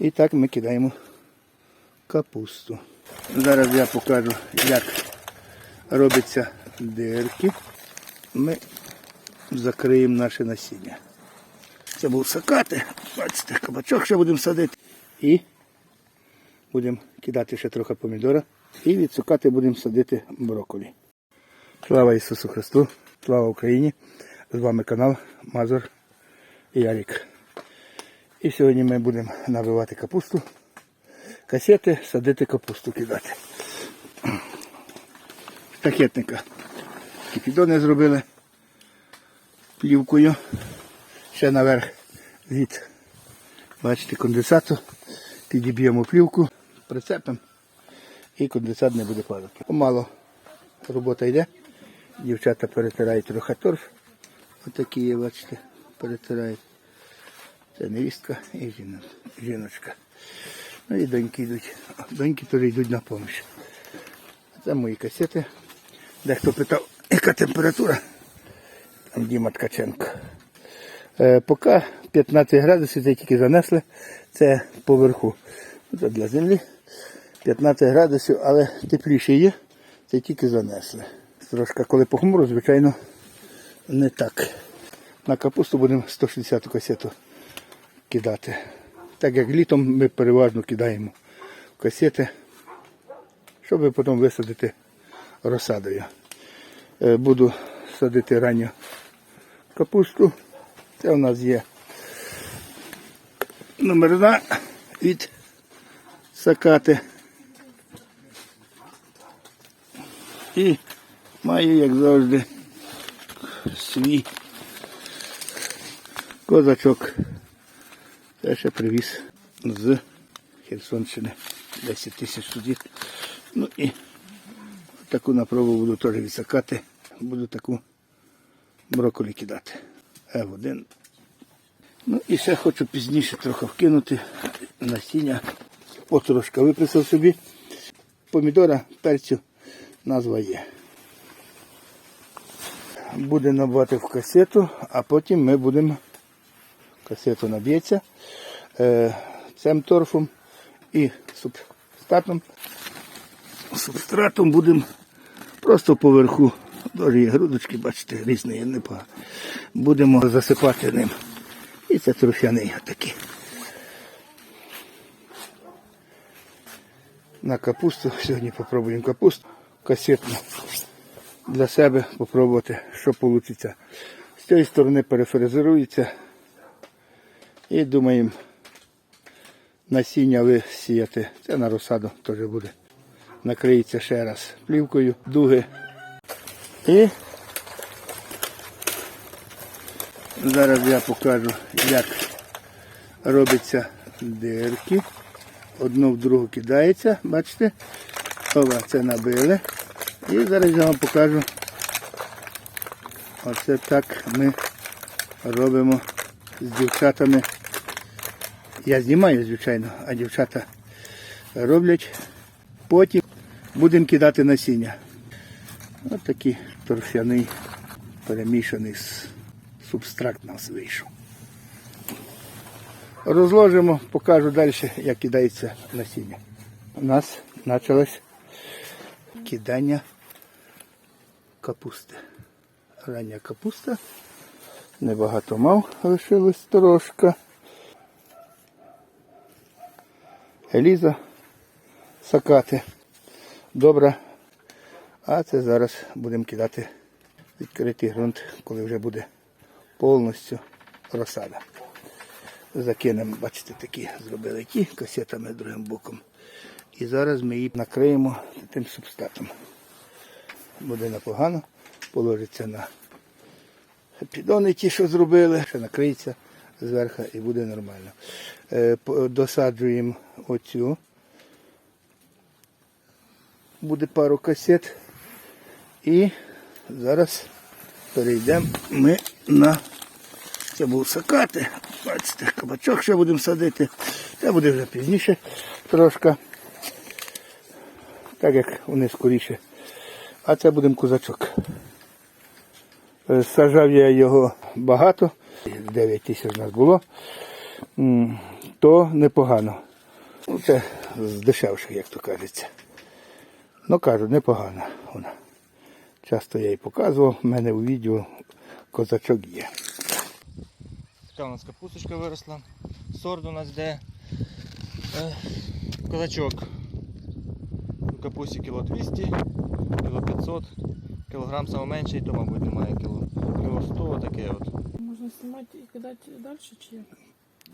І так ми кидаємо капусту. Зараз я покажу, як робиться дирки. Ми закриємо наше насіння. Це був сакати. Бачите, кабачок ще будемо садити. І будемо кидати ще трохи помідора. І від цукати будемо садити брокколі. Слава Ісусу Христу! Слава Україні! З вами канал Мазур Ярік. І сьогодні ми будемо набивати капусту, касети, садити капусту кидати. Пакетника. Кіпідони зробили плівкою. Ще наверх від, бачите, конденсату. Підіб'ємо плівку, прицепимо і конденсат не буде падати. Помало робота йде. Дівчата перетирають трохи торф. Отакі бачите, перетирають. Це невістка і жіночка. Ну і доньки йдуть. Доньки теж йдуть на допомогу. Це мої касети. Дехто питав, яка температура? Там Діма Ткаченко. Е, поки 15 градусів, це тільки занесли. Це поверху. Це для землі. 15 градусів, але тепліше є, це тільки занесли. Трошки, коли похмуро, звичайно, не так. На капусту будемо 160 касету кидати. Так як літом ми переважно кидаємо касети, щоб потім висадити розсадою. Е, Буду садити ранню капусту. Це у нас є номерна від сакати. І маю, як завжди, свій козачок. Це ще привіз з Херсонщини. 10 тисяч судів. Ну і таку на пробу буду теж відсакати. Буду таку брокколі кидати. F1. Ну і ще хочу пізніше трохи вкинути насіння. Потрошка виписав собі. Помідора, перцю, назва є. Буде набивати в касету, а потім ми будемо касету наб'ється е, цим торфом і субстратом. Субстратом будемо просто поверху. Дуже грудочки, бачите, різні непогано. Будемо засипати ним. І це торфяний такий. На капусту. Сьогодні попробуємо капусту касетну. Для себе попробувати, що вийде. З цієї сторони перефрезерується. І думаємо насіння висіяти. Це на розсаду теж буде. Накриється ще раз плівкою, дуги. І зараз я покажу, як робиться дирки. Одну в другу кидається, бачите? Ова, це набили. І зараз я вам покажу. Оце так ми робимо з дівчатами. Я знімаю, звичайно, а дівчата роблять. Потім будемо кидати насіння. Ось такий торфяний, перемішаний субстракт нас вийшов. Розложимо, покажу далі, як кидається насіння. У нас почалось кидання капусти. Рання капуста. Небагато мав, лишилось трошки. Еліза сакати. Добре. А це зараз будемо кидати відкритий ґрунт, коли вже буде повністю розсада. Закинемо, бачите, такі зробили ті касетами другим боком. І зараз ми її накриємо тим субстатом. Буде непогано, положиться на підони ті, що зробили, ще накриється зверху і буде нормально. Е, Досаджуємо оцю. Буде пару касет. І зараз перейдемо ми на це був сакати. Бачите, кабачок ще будемо садити. Це буде вже пізніше трошки. Так як вони скоріше. А це будемо козачок. Е, Сажав я його багато, 9 тисяч у нас було, то непогано. Ну, це з дешевших, як то кажеться. Ну кажу, непогана вона. Часто я їй показував, в мене у відео козачок є. Така у нас капусточка виросла. Сорт у нас де е, козачок. У капусті кіло 200, кіло 500, кілограм саме менший, то мабуть немає кіло. 100 таке от. Можна знімати і кидати далі чи як?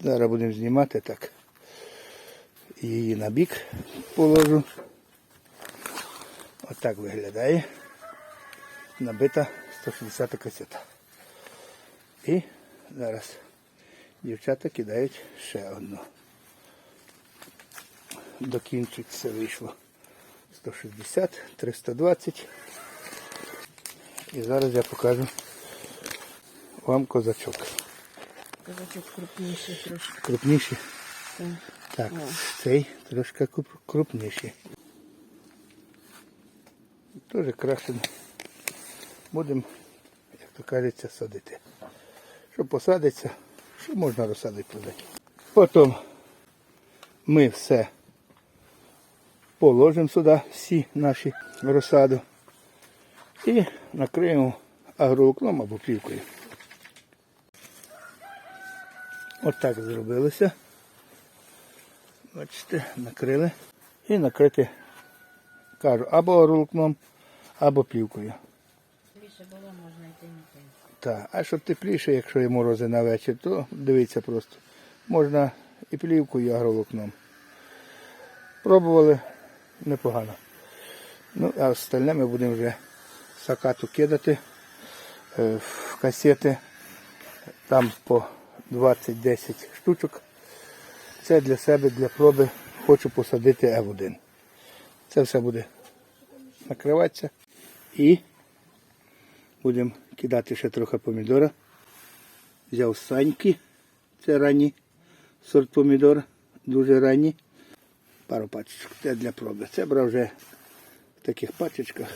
Зараз будемо знімати так. Її на бік положу. Отак виглядає. Набита 160 касета. І зараз дівчата кидають ще одну. До кінчик все вийшло 160, 320. І зараз я покажу вам козачок. Казачок крупніший трошки. Крупніший. Так. Так, О. цей трошки крупніший. Теж краще будемо, як то кажеться, садити. Що посадиться, що можна розсадити подати. Потім ми все положимо сюди, всі наші розсаду. І накриємо агроволокном або плівкою. Отак зробилося. Бачите, накрили. І накрити, кажу, або орлукном, або плівкою. Більше було, можна йти не тим. Так, а щоб тепліше, якщо є морози на вечір, то дивіться просто. Можна і плівкою, і агроволокном. Пробували непогано. Ну, а остальне ми будемо вже сакату кидати е, в касети. Там по 20-10 штучок. Це для себе, для проби. Хочу посадити F1. Це все буде накриватися. І будемо кидати ще трохи помідора. Взяв саньки. Це ранні сорт помідора. Дуже ранні. Пару пачечок. Це для проби. Це брав вже в таких пачечках.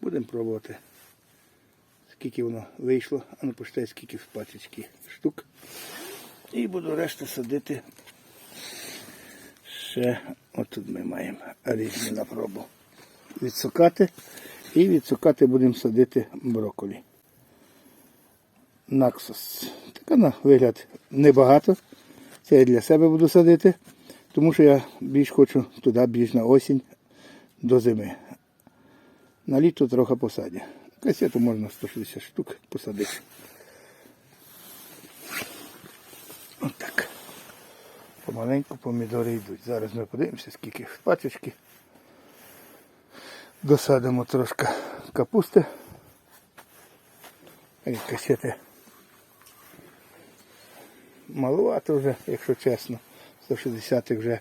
Будемо пробувати. Скільки воно вийшло, а ну почитай, скільки в пачечки штук. І буду решту садити. Ще отут ми маємо різні на пробу. Відсукати. І відсукати будемо садити брокколі. Наксус. Така на вигляд небагато. Це я для себе буду садити, тому що я більш хочу туди більш на осінь до зими. На літо трохи посадю. Касету можна 160 штук посадити. Отак. Помаленьку помідори йдуть. Зараз ми подивимося, скільки в пачечки. Досадимо трошки капусти. І касети малувато вже, якщо чесно. 160 вже.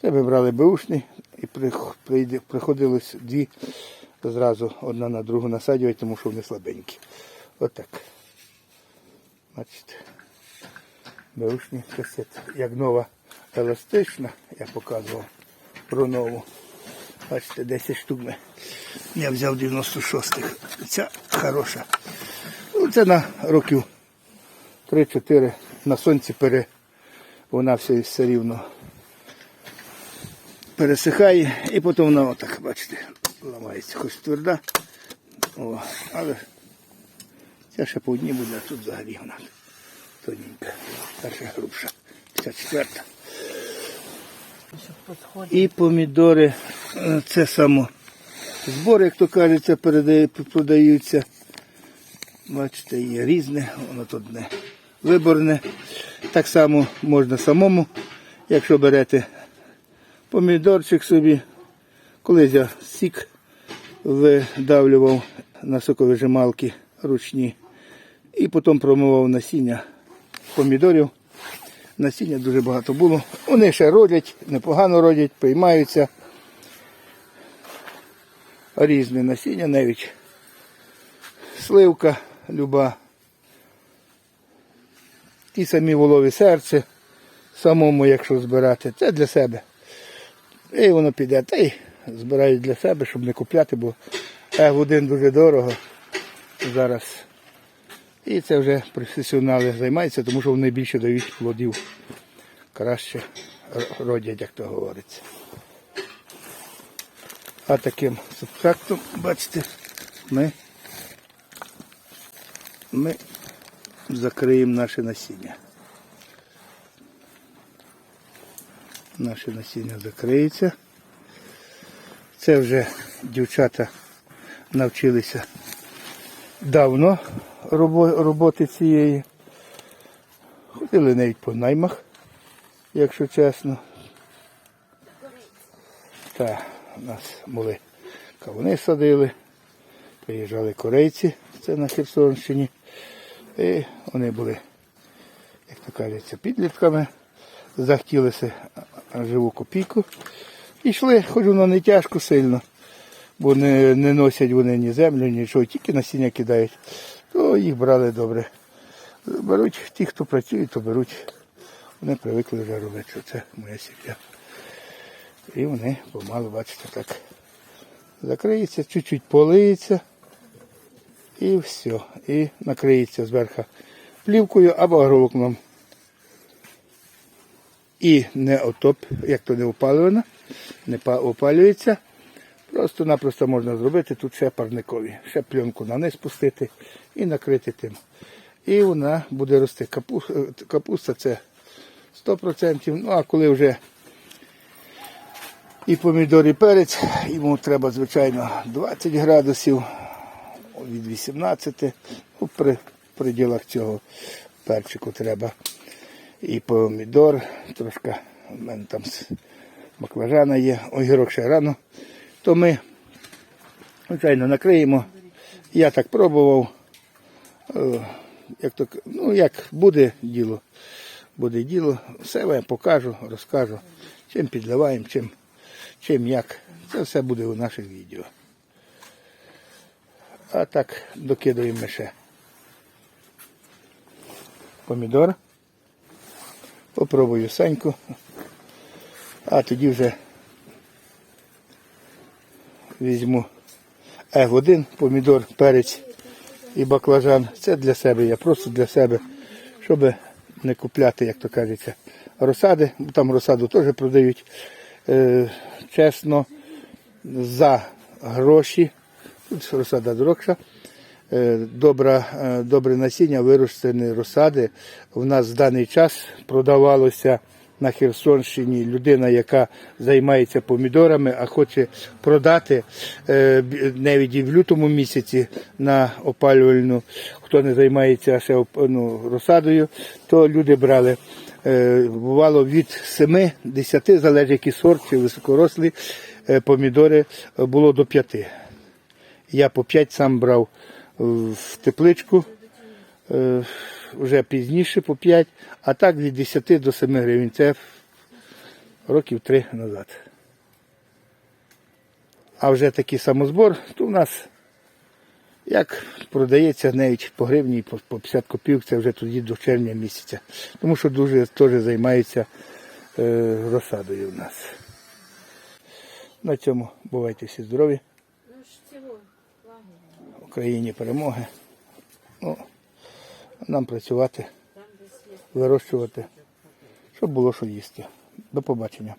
Це ми брали беушний і приходилось дві зразу одна на другу насаджувати, тому що вони слабенькі. Отак. Бачите. Беушні касети. Як нова еластична, я показував про нову. Бачите, 10 штук ми. Я взяв 96-х. Ця хороша. Ну, це на років 3-4 на сонці пере. Вона все, все рівно пересихає і потім вона отак, бачите, ламається. Хоч тверда. О, але ця ще по одній буде, а тут взагалі вона тоненька. Ще грубша. 54. І помідори, е, це само збори, як то кажеться, продаються. Бачите, є різне, воно тут не виборне. Так само можна самому, якщо берете помідорчик собі. Колись я сік видавлював на соковижималки ручні і потім промивав насіння помідорів. Насіння дуже багато було. Вони ще родять, непогано родять, приймаються. Різне насіння, навіть сливка люба. Ті самі волові серце, самому, якщо збирати, це для себе. І воно піде, та й збирають для себе, щоб не купляти, бо F1 дуже дорого зараз. І це вже професіонали займаються, тому що вони більше дають плодів краще родять, як то говориться. А таким субстрактом, бачите, ми, ми закриємо наше насіння. Наше насіння закриється. Це вже дівчата навчилися давно роботи цієї. Ходили навіть по наймах, якщо чесно. Та нас були кавуни садили, приїжджали корейці, це на Херсонщині. І вони були, як то кажеться, підлітками, захотілися живу копійку. І йшли, хоч воно не тяжко сильно, бо не, не носять вони ні землю, нічого, тільки насіння кидають, то їх брали добре. Беруть ті, хто працює, то беруть. Вони привикли вже робити, це моя сім'я. І вони помалу, бачите, так закриється, чуть-чуть полиється і все. І накриється зверху плівкою або агроволокном. І не отоп, як то не опалювано, не опалюється. Просто-напросто можна зробити тут ще парникові. Ще пленку на низ пустити і накрити тим. І вона буде рости. Капуста, капуста це 100%. Ну а коли вже і помідор, і перець, йому треба, звичайно, 20 градусів від 18. Ну, при приділах цього перчику треба. І помідор, трошки в мене там баклажана є, огірок ще рано. То ми, звичайно, накриємо. Я так пробував. Е, Як то, к- ну, як буде діло, буде діло, все я покажу, розкажу, чим підливаємо, чим, чим як. Це все буде у наших відео. А так докидаємо ще помідор. Попробую саньку. А тоді вже візьму F1, помідор, перець і баклажан. Це для себе, я просто для себе, щоб не купляти, як то кажеться, розсади. Там розсаду теж продають. Е, чесно, за гроші. Тут розсада дорогша. Е, Добра, е, добре насіння вирощені розсади. У нас в даний час продавалося на Херсонщині людина, яка займається помідорами, а хоче продати е, навіть і в лютому місяці на опалювальну, хто не займається ще ну, розсадою, то люди брали. е, Бувало від 7-10, залежить який сорт чи високорослі е, помідори, було до 5. Я по 5 сам брав в тепличку, вже пізніше по 5, а так від 10 до 7 гривень. Це років 3 назад. А вже такий самозбор, то у нас як продається навіть по гривні, по по 50 копійок, це вже тоді до червня місяця. Тому що дуже теж займаються е, розсадою у нас. На цьому бувайте всі здорові. Ну ж лагеря. Україні перемоги. Ну, нам працювати, вирощувати, щоб було що їсти. До побачення.